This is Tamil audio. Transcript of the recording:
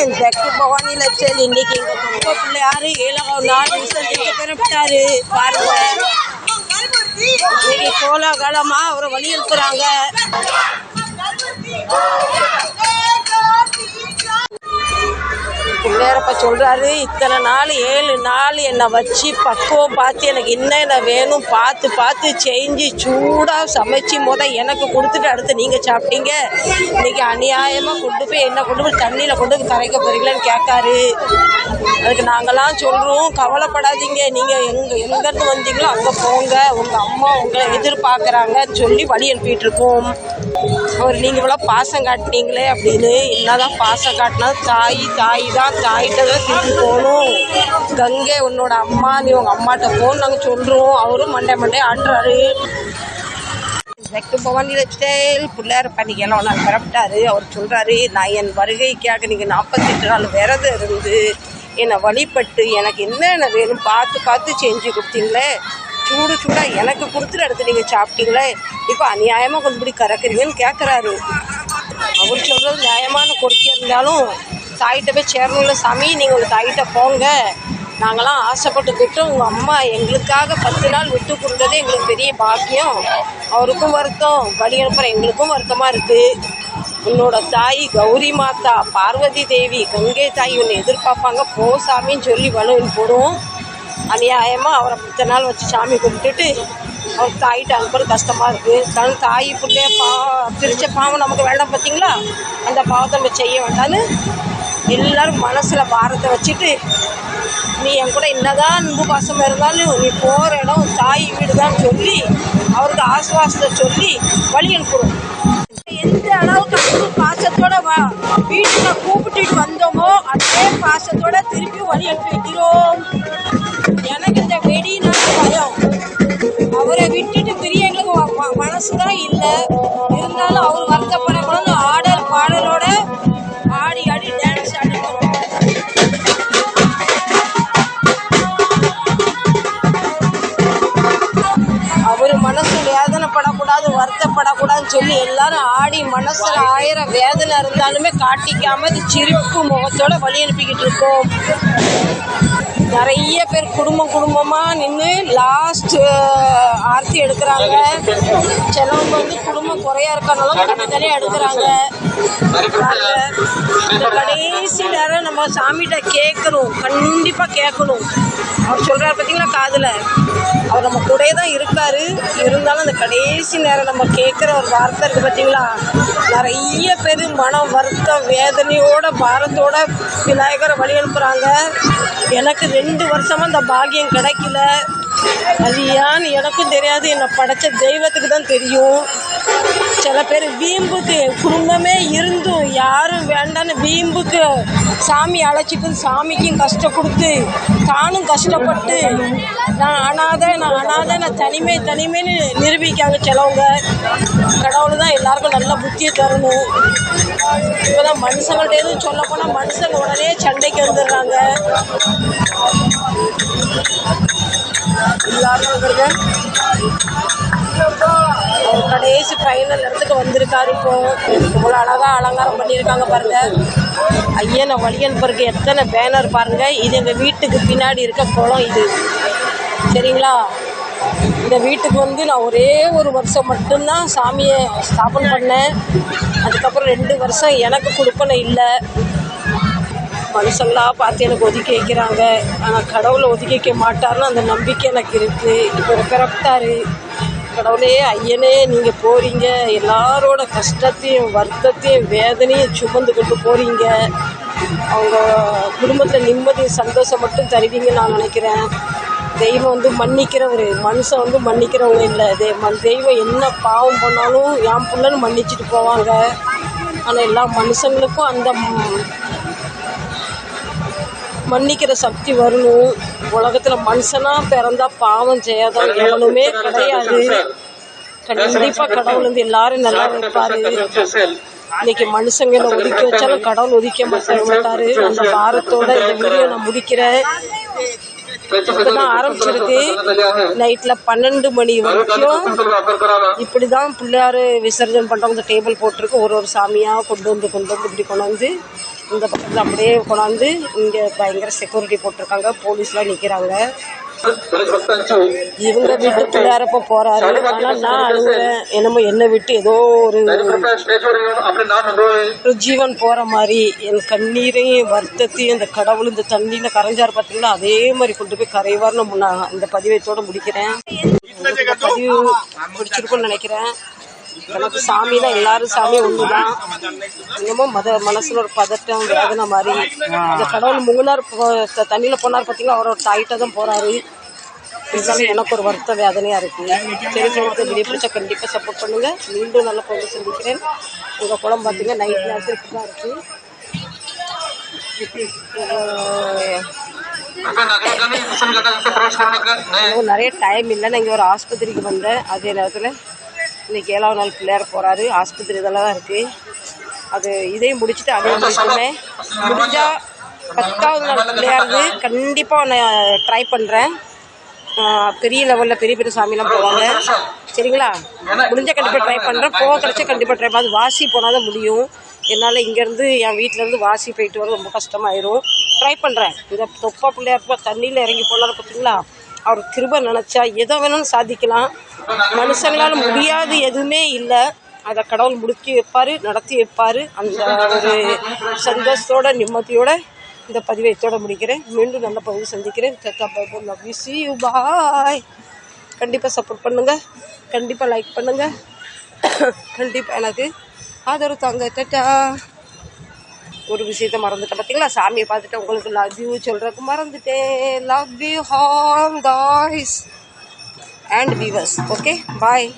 தெற்கு பவானி சேல் இன்னைக்கு எங்க தொங்க பிள்ளையாரு ஏழாவது நாள் விசர்ஜிக்க பெறப்பட்டாரு பாருங்க இன்னைக்கு கோலாகலமா அவரை வழி அனுப்புறாங்க சொல்கிறாரு சொல்றாரு இத்தனை நாள் ஏழு நாள் என்னை வச்சு பக்குவம் பார்த்து எனக்கு என்னென்ன வேணும் பார்த்து பார்த்து செஞ்சு சூடாக சமைச்சு முத எனக்கு கொடுத்துட்டு அடுத்து நீங்கள் சாப்பிட்டீங்க. இன்னைக்கு அநியாயமாக கொண்டு போய் என்ன கொண்டு போய் தண்ணியில் கொண்டு போய் கரைக்க போகிறீங்களான்னு கேட்காரு அதுக்கு நாங்களாம் சொல்கிறோம் கவலைப்படாதீங்க. நீங்கள் எங்கே எங்கேருந்து வந்தீங்களோ அங்கே போங்க. உங்கள் அம்மா உங்களை எதிர்பார்க்குறாங்கன்னு சொல்லி வழி அனுப்பிட்டு இருக்கோம் அவர் நீங்கள் இவ்வளோ பாசம் காட்டினீங்களே அப்படின்னு. என்னதான் பாசம் காட்டினா தாய் தாய் தான் தாய். தான் திருப்பி போகணும் கங்கை உன்னோட அம்மா நீ உங்கள் அம்மாட்ட போகணும் நாங்கள் சொல்கிறோம் அவரும் மண்டே மண்டே ஆட்டுறாரு. தெற்கு பவானி ஸ்டைல் பிள்ளையார் பண்டிகையெல்லாம் நாள் பரப்பிட்டாரு அவர் சொல்கிறாரு நான் என் வருகைக்காக நீங்கள் நாற்பத்தெட்டு நாள் விரதம் இருந்து என்னை வழிபட்டு எனக்கு என்னென்ன வேணும் பார்த்து பார்த்து செஞ்சு கொடுத்தீங்களே. சூடு சூடாக எனக்கு கொடுத்துட்டு அடுத்து நீங்கள் சாப்பிட்டீங்களே. இப்போ அநியாயமாக கொண்டு போய் கறக்குறீங்கன்னு கேட்குறாரு அவர் சொல்கிறது நியாயமான கோரிக்கை இருந்தாலும் தாயிட்ட போய் சேரணும்ல சாமி நீங்கள் உங்கள் தாயிட்ட போங்க. நாங்களாம் ஆசைப்பட்டுக்கிட்டு உங்கள் அம்மா எங்களுக்காக பத்து நாள் விட்டு கொடுத்ததே எங்களுக்கு பெரிய பாக்கியம். அவருக்கும் வருத்தம். வழி அனுப்புகிற எங்களுக்கும் வருத்தமாக இருக்குது உன்னோட தாய் கௌரி மாதா பார்வதி தேவி கங்கை தாய் உன்னை எதிர்பார்ப்பாங்க. போ சாமின்னு சொல்லி வலுவின் போடுவோம். அநியாயமாக அவரை பத்து நாள் வச்சு சாமி கும்பிட்டுட்டு அவர் தாயிட்ட அனுப்புறது கஷ்டமாக இருக்குது தன் தாய் பிள்ளைய பா பிரித்த பாவம் நமக்கு வேண்டாம் பார்த்தீங்களா அந்த பாவத்தை நம்ம செய்ய வேண்டாம்னு எல்லாரும் மனசில் பாரத்தை வச்சுட்டு நீ என் கூட என்னதான் அன்பு பாசம் இருந்தாலும் நீ போகிற இடம் தாய் வீடு தான் சொல்லி அவருக்கு ஆசுவாசத்தை சொல்லி வழி அனுப்புகிறோம் எந்த அளவுக்கு அன்பு பாசத்தோட வா வீட்டில் கூப்பிட்டு வந்தோமோ அதே பாசத்தோட திருப்பி வழி அனுப்பி வைக்கிறோம். எனக்கு இந்த வெடினால பயம். அவரை விட்டுட்டு பிரிய எங்களுக்கு மனசு ம- இல்லை. இருந்தாலும் அவர் வருத்தப்ப வருத்தப்படக்கூடாதுன்னு சொல்லி எல்லாரும் ஆடி மனசுல ஆயிரம் வேதனை இருந்தாலுமே காட்டிக்காம இது சிரிப்பு முகத்தோட வழி அனுப்பிக்கிட்டு இருக்கோம். நிறைய பேர் குடும்பம் குடும்பமா நின்று லாஸ்ட் ஆர்த்தி எடுக்கிறாங்க. சிலவங்க வந்து குடும்பம் குறையா இருக்கனாலும் தனித்தனியாக எடுக்கிறாங்க. கடைசி நேரம் நம்ம சாமிகிட்ட கேட்கணும். கண்டிப்பாக கேட்கணும். அவர் சொல்கிறார் பார்த்தீங்களா காதில்? அவர் நம்ம கூட தான் இருக்கார். இருந்தாலும் அந்த கடைசி நேரம் நம்ம கேட்குற ஒரு வார்த்தை இருக்குது பார்த்தீங்களா நிறைய பேர் மனம் வருத்தம் வேதனையோட பாரத்தோட விநாயகரை வழி அனுப்புகிறாங்க எனக்கு ரெண்டு வருஷமாக அந்த பாக்கியம் கிடைக்கல. அது ஏன்னு எனக்கும் தெரியாது. என்னை படைச்ச தெய்வத்துக்கு தான் தெரியும். சில பேர் வீம்புக்கு குடும்பமே இருந்தும் யாரும் வேண்டான்னு வீம்புக்கு சாமி அழைச்சிட்டு சாமிக்கும் கஷ்டம் கொடுத்து தானும் கஷ்டப்பட்டு நான் அனாதை நான் அனாதை நான் தனிமை தனிமைன்னு நிரூபிக்காங்க சிலவங்க. கடவுள் தான் எல்லாருக்கும் நல்ல புத்தியை தரணும். இப்போதான் மனுஷங்கள்ட்ட எதுவும் சொல்ல போனால் மனுஷங்க உடனே சண்டைக்கு வந்துடுறாங்க. எல்லாரும் வந்துருங்க கடைசி ஃபைனல் இடத்துக்கு வந்திருக்காரு இப்போ. இவ்வளோ அழகாக அலங்காரம் பண்ணியிருக்காங்க பாருங்க. ஐயனை வழி அனுப்புறதுக்கு எத்தனை பேனர் பாருங்க. இது எங்கள் வீட்டுக்கு பின்னாடி இருக்க குளம் இது. சரிங்களா? இந்த வீட்டுக்கு வந்து நான் ஒரே ஒரு வருஷம் மட்டும்தான் சாமியை ஸ்தாபனம் பண்ணேன். அதுக்கப்புறம் ரெண்டு வருஷம் எனக்கு கொடுப்பனை இல்லை. மனுஷங்களாக பார்த்து எனக்கு ஒதுக்கி வைக்கிறாங்க. ஆனால் கடவுளை ஒதுக்கி வைக்க மாட்டாருன்னு அந்த நம்பிக்கை எனக்கு இருக்குது இப்போ பிறப்பிட்டாரு. கடவுளே ஐயனே நீங்கள் போகிறீங்க எல்லாரோட கஷ்டத்தையும் வருத்தத்தையும் வேதனையும் சுமந்துக்கிட்டு போகிறீங்க அவங்க குடும்பத்தில் நிம்மதி சந்தோஷம் மட்டும் தருவீங்கன்னு நான் நினைக்கிறேன். தெய்வம் வந்து மன்னிக்கிறவர். மனுஷன் வந்து மன்னிக்கிறவங்க இல்லை. தெ- ம- தெய்வம் என்ன பாவம் பண்ணாலும் என் பிள்ளைன்னு மன்னிச்சிட்டு போவாங்க. ஆனால் எல்லா மனுஷங்களுக்கும் அந்த மன்னிக்கிற சக்தி வரணும் உலகத்தில் மனுஷனாக பிறந்தா பாவம் செய்யாதான் எவனுமே கிடையாது. கண்டிப்பாக கடவுள் வந்து எல்லாரும் நல்லா இருப்பாரு இன்னைக்கு மனுஷங்களை ஒதுக்கி வச்சாலும் கடவுள் ஒதுக்க மாட்டாரு. அந்த பாரத்தோட இந்த வீடியோ நான் முடிக்கிறேன். இப்பதான் ஆரம்பிச்சிருக்கு. நைட்ல பன்னெண்டு மணி வரைக்கும் இப்படிதான் பிள்ளையாரு விசர்ஜனை பண்றவங்க டேபிள் போட்டிருக்கு. ஒரு ஒரு சாமியா கொண்டு வந்து கொண்டு வந்து இப்படி கொண்டு வந்து இந்த பக்கத்தில் அப்படியே கொண்டாந்து இங்கே பயங்கர செக்யூரிட்டி போட்டிருக்காங்க. போலீஸ்லாம் நிற்கிறாங்க இவங்க வீட்டு பிள்ளையாரப்ப போறாரு. ஆனால் நான் அழுகுறேன் என்னமோ என்னை விட்டு ஏதோ ஒரு ஜீவன் போற மாதிரி. என் கண்ணீரையும் வருத்தத்தையும் இந்த கடவுள் இந்த தண்ணியில் கரைஞ்சார் பார்த்தீங்களா அதே மாதிரி கொண்டு போய் கரைவார்னு முன்னா இந்த பதிவத்தோட முடிக்கிறேன். பதிவு பிடிச்சிருக்கும்னு நினைக்கிறேன். எனக்கு சாமினா எல்லாரும் சாமி ஒண்ணுதான் என்னமோ மத மனசுல ஒரு பதட்டம் வேதனை மாதிரி இந்த கடவுள் முங்கினார் தண்ணியில போனார் பார்த்தீங்களா அவரோட தாயிட்ட தான் போறாரு இருந்தாலும் எனக்கு ஒரு வருத்த வேதனையா இருக்கு சரி சொல்லுங்க வீடியோ பிடிச்சா கண்டிப்பா சப்போர்ட் பண்ணுங்க மீண்டும் நல்ல பொருள் சந்திக்கிறேன் உங்க குளம் பார்த்தீங்கன்னா நைட் நேரத்துக்கு தான் இருக்கு நிறைய டைம் இல்லை நான் இங்கே ஒரு ஆஸ்பத்திரிக்கு வந்தேன் அதே நேரத்தில் இன்னைக்கு ஏழாவது நாள் பிள்ளையார் போகிறாரு ஆஸ்பத்திரி இதெல்லாம் தான் இருக்குது அது இதையும் முடிச்சுட்டு அதையும் முடிச்சுமே முடிஞ்சால் பத்தாவது நாள் பிள்ளையாரு கண்டிப்பாக நான் ட்ரை பண்ணுறேன் பெரிய லெவலில் பெரிய பெரிய சாமிலாம் போவாங்க. சரிங்களா? முடிஞ்ச கண்டிப்பாக ட்ரை பண்ணுறேன் போக கிடச்சா கண்டிப்பாக ட்ரை பண்ண அது வாசி போனால் தான் முடியும். என்னால் இங்கேருந்து என் வீட்டிலேருந்து வாசி போயிட்டு வர ரொம்ப கஷ்டமாயிரும். ட்ரை பண்ணுறேன் இந்த தொப்பா பிள்ளையார் தண்ணியில் இறங்கி போனாலும் பார்த்தீங்களா அவர் கிருபை நினச்சா எதை வேணாலும் சாதிக்கலாம். மனுஷங்களால் முடியாது எதுவுமே இல்லை. அதை கடவுள் முடிச்சு வைப்பார் நடத்தி வைப்பார். அந்த ஒரு சந்தோஷத்தோட நிம்மதியோட இந்த பதிவை இதோட முடிக்கிறேன். மீண்டும் நல்ல பதிவு சந்திக்கிறேன். Love you see you bye கண்டிப்பாக சப்போர்ட் பண்ணுங்கள் கண்டிப்பாக லைக் பண்ணுங்கள் கண்டிப்பாக எனக்கு ஆதரவு தாங்க. டட்டா ஒரு விஷயத்த மறந்துட்டேன் பார்த்தீங்களா சாமியை பார்த்துட்டு உங்களுக்கு லவ் யூ சொல்கிறதுக்கு மறந்துட்டேன். Love you all guys and viewers. Okay bye.